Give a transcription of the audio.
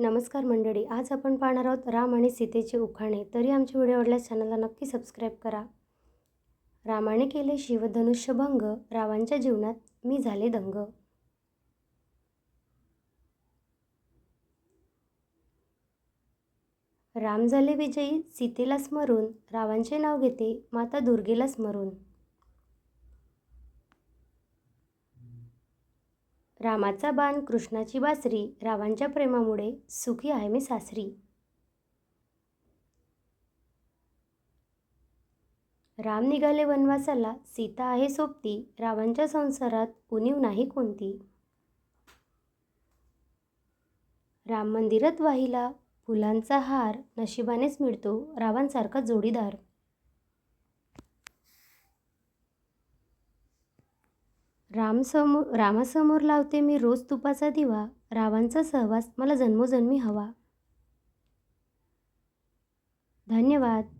नमस्कार मंडळी आज आपण पाहणार आहोत राम आणि सीतेचे उखाणे. तरी आमचे व्हिडिओ आवडल्यास चॅनलला नक्की सबस्क्राईब करा. रामाने केले शिवधनुष्यभंग रावांच्या जीवनात मी झाले दंग. राम झाले विजयी सीतेला स्मरून. रावांचे नाव घेते माता दुर्गेला स्मरून. रामाचा बाण कृष्णाची बासरी रावांच्या प्रेमामुळे सुखी आहे मी सासरी. राम निघाले वनवासाला सीता आहे सोबती रावांच्या संसारात उणीव नाही कोणती. राम मंदिरात वाहिला फुलांचा हार नशिबानेच मिळतो रावांसारखा जोडीदार. रामसमोर रामासमोर लावते मी रोज तुपाचा दिवा रावांचा सहवास मला जन्मोजन्मी हवा. धन्यवाद.